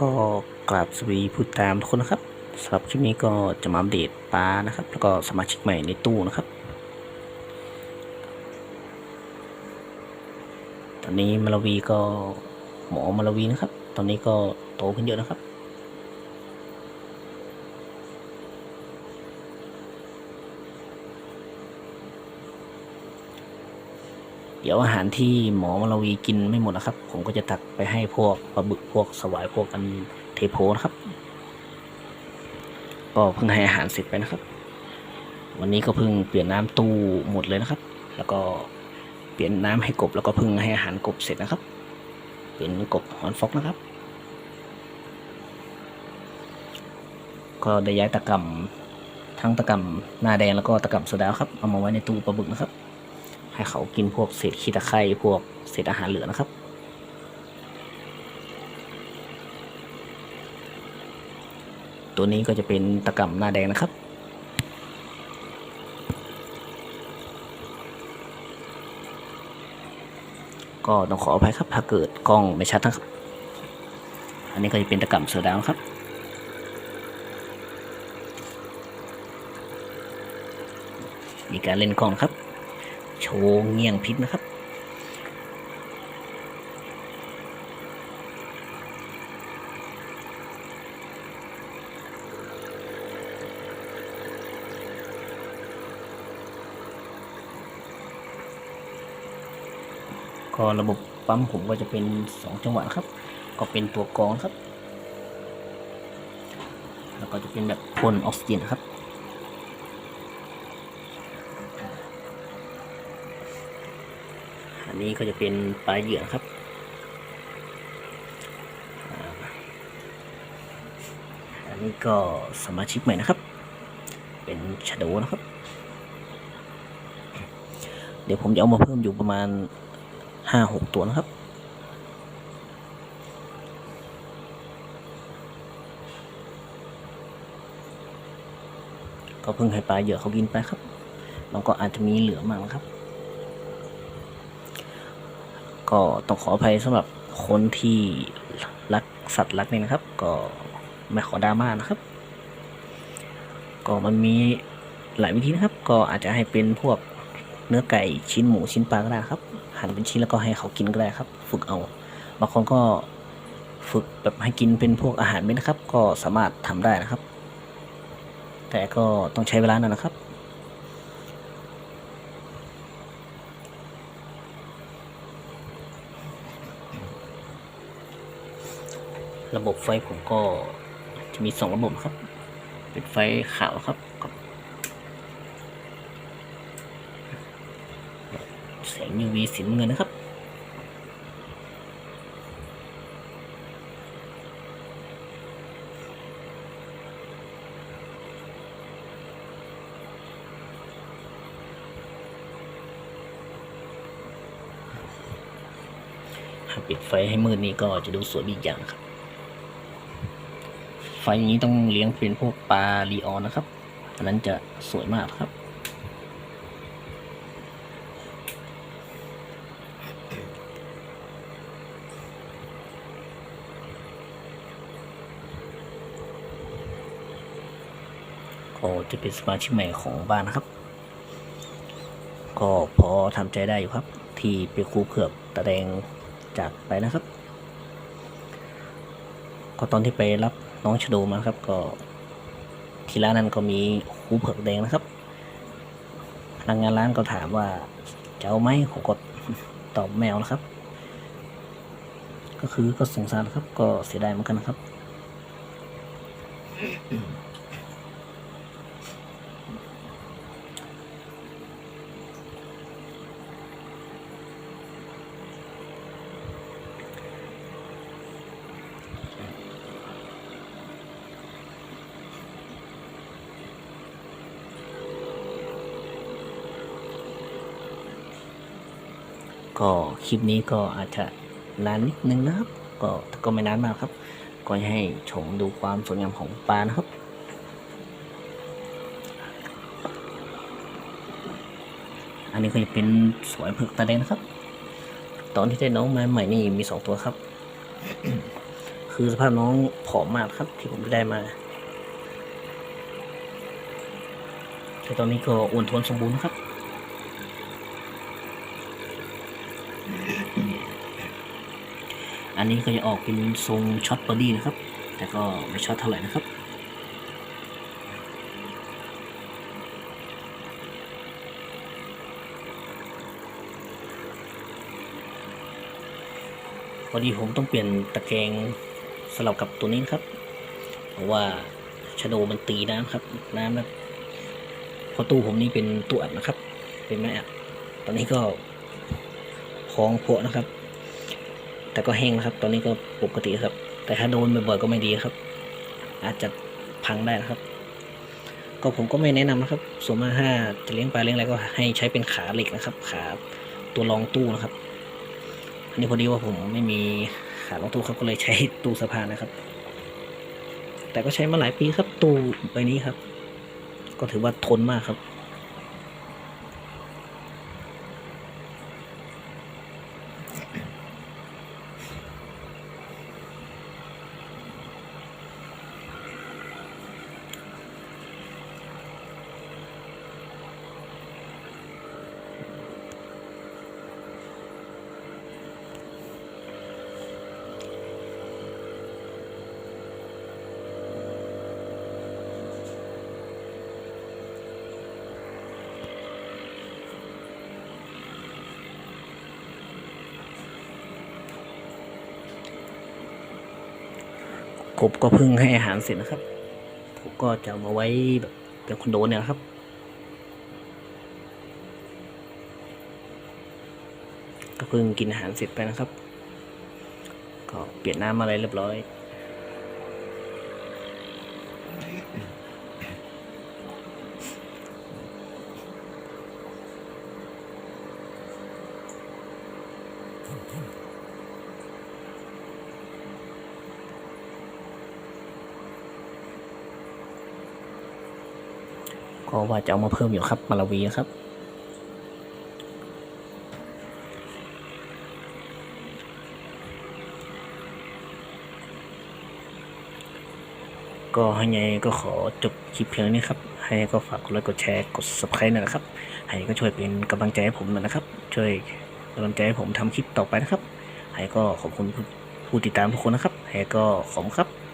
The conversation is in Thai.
ก็กราบสวีผู้ตามทุกคนนะครับสำหรับคลิปนี้ก็จะมาอัปเดตปลานะครับ แล้วก็สมาชิกใหม่ในตู้นะครับ ตอนนี้มาลวีก็หมอมาลวีนะครับ ตอนนี้ก็โตขึ้นเยอะนะครับ ดี๋ยวอาหารที่หมอมาลาวีกินไม่หมดนะครับ ผมก็จะตักไปให้พวกปลาบึกพวกสวายพวกกันเทโพนะครับ ก็เพิ่งให้อาหารเสร็จไปนะครับ วันนี้ก็เพิ่งเปลี่ยนน้ำตู้หมดเลยนะครับ แล้วก็เปลี่ยนน้ำให้กบแล้วก็เพิ่งให้อาหารกบเสร็จนะครับ เป็นกบฮอนฟอกนะครับ ก็ได้ย้ายตะกรำทั้งตะกรำหน้าแดงแล้วก็ตะกรำโซดาครับเอามาไว้ในตู้ปลาบึกนะครับ ให้เขากินพวกเศษขี้ตะไคร่พวกเศษอาหารเหลือนะครับ ตัวนี้ก็จะเป็นตะกร่ำหน้าแดงนะครับก็ต้องขออภัยครับถ้าเกิดกล้องไม่ชัดนะครับ อันนี้ก็จะเป็นตะกร่ำเสือดาวครับ มีการเล่นกล้องครับ โชว์เงี่ยงพิษนะครับ ก็ระบบปั๊มผมก็จะเป็นสองจังหวะครับ ก็เป็นตัวกรองครับ แล้วก็จะเป็นแบบพ่นออกซิเจนครับ นี้ก็จะเป็นปลายเหยื่อครับอันนี้ก็สมาชิกใหม่นะครับ เป็นชาโดนะครับ เดี๋ยวผมจะเอามาเพิ่มอยู่ประมาณห้าหกตัวนะครับก็เพิ่งให้ปลาเหยื่อเขากินไปครับ มันก็อาจจะมีเหลือมากนะครับ ก็ต้องขออภัยสำหรับคนที่รักสัตว์รักนี่นะครับ ก็ไม่ขอดราม่านะครับ ก็มันมีหลายวิธีนะครับ ก็อาจจะให้เป็นพวกเนื้อไก่ชิ้นหมูชิ้นปลาก็ได้ครับ หั่นเป็นชิ้นแล้วก็ให้เขากินก็ได้ครับ ฝึกเอา บางคนก็ฝึกแบบให้กินเป็นพวกอาหารเม็ดนะครับ ก็สามารถทำได้นะครับ แต่ก็ต้องใช้เวลาหน่อยนะครับ ระบบไฟผมก็จะมีสองระบบครับ เป็นไฟขาวครับกับแสง UV สีน้ำเงินนะครับหาปิดไฟให้มืดนี่ก็จะดูสวยอีกอย่างครับ ไฟอย่างนี้ต้องเลี้ยงเป็นพวกปลาลีออนนะครับ อันนั้นจะสวยมากครับ ก็จะเป็นสมาชิกใหม่ของบ้านนะครับ ก็พอทำใจได้อยู่ครับ ที่ไปครูเผือกตะแดงจากไปนะครับ ก็ตอนที่ไปรับ น้องชโดมาครับก็ที่ร้านนั้นก็มีหูเผือกแดงนะครับพนักงานร้านก็ถามว่าจะเอาไหมผมกดตอบแมวนะครับ ก็คือก็สงสารครับ ก็เสียดายเหมือนกันนะครับ ก็คลิปนี้ก็อาจจะนานนิดนึงนะครับ ก็ก็ไม่นานมากครับ ก็ให้ชมดูความสวยงามของปลานะครับอันนี้ก็จะเป็นสวยผือกตาแดงนะครับ ตอนที่ได้น้องมาใหม่นี่มีสองตัวครับคคือสภาพน้องผอมมากครับ ที่ผมได้มาแต่ตอนนี้ก็อ้วนท้วนสมบูรณ์ครับ อันนี้ก็จะออกเป็นทรงช็อตบอดี้นะครับ แต่ก็ไม่ช็อตเท่าไหร่นะครับพอดีผมต้องเปลี่ยนตะแกรงสลับกับตัวนี้นครับ เพราะว่าชโดมันตีน้ำครับ น้ำนะเพราะตู้ผมนี่เป็นตู้อัดนะครับ เป็นไม้อัด ตอนนี้ก็ พองพวนะครับ แต่ก็แห้งนะครับ ตอนนี้ก็ปกติครับ แต่ถ้าโดนบ่อยๆก็ไม่ดีครับ อาจจะพังได้นะครับ ก็ผมก็ไม่แนะนำนะครับส่วนมากถ้าจะเลี้ยงปลาเลี้ยงอะไรก็ให้ใช้เป็นขาเหล็กนะครับ ขาตัวรองตู้นะครับ อันนี้พอดีว่าผมไม่มีขารองตู้ครับก็เลยใช้ตู้สะพานนะครับ แต่ก็ใช้มาหลายปีครับตู้ใบนี้ครับ ก็ถือว่าทนมากครับ บก็เพิ่งให้อาหารเสร็จนะครับ ผมก็จะเอามาไว้แบบเป็นคอนโดเนี่ยนะครับ ก็เพิ่งกินอาหารเสร็จไปนะครับ ก็เปลี่ยนน้ำอะไรเรียบร้อย ก็ว่าจะเอามาเพิ่มอยู่ครับมาลาวีนะครับก็ให้ไงก็ขอจบคลิปเพียงนี้ครับ ให้ก็ฝากกดไลค์กดแชร์กด subscribe หน่อยนะครับ ให้ก็ช่วยเป็นกำลังใจให้ผมหน่อยนะครับ ช่วยกำลังใจให้ผมทำคลิปต่อไปนะครับ ให้ก็ขอบคุณผู้ผู้ติดตามทุกคนนะครับ ให้ก็ขอบคุณครับ